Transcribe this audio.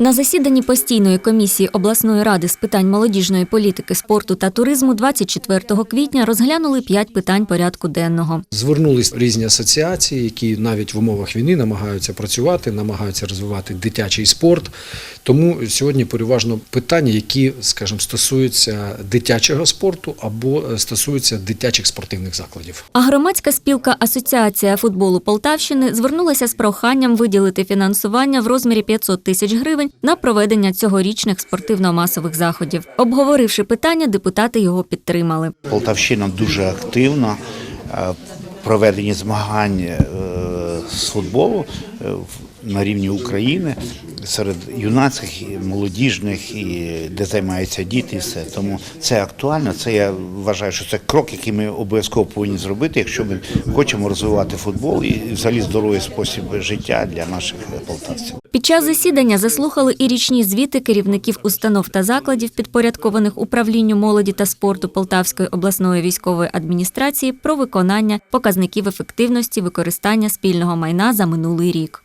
На засіданні постійної комісії обласної ради з питань молодіжної політики, спорту та туризму 24 квітня розглянули п'ять питань порядку денного. Звернулись різні асоціації, які навіть в умовах війни намагаються працювати, намагаються розвивати дитячий спорт. Тому сьогодні переважно питання, які, скажімо, стосуються дитячого спорту або е, стосуються дитячих спортивних закладів. А громадська спілка Асоціація футболу Полтавщини звернулася з проханням виділити фінансування в розмірі 500 тисяч гривень на проведення цьогорічних спортивно-масових заходів. Обговоривши питання, депутати його підтримали. Полтавщина дуже активна проведення в проведенні змагань е, з футболу е, на рівні України серед юнацьких, і молодіжних і де займаються діти. і все. Тому це актуально. Це я вважаю, що це крок, який ми обов'язково повинні зробити, якщо ми хочемо розвивати футбол і взагалі здоровий спосіб життя для наших полтавців. Під час засідання заслухали і річні звіти керівників установ та закладів, підпорядкованих управлінню молоді та спорту Полтавської обласної військової адміністрації про виконання показників ефективності використання спільного майна за минулий рік.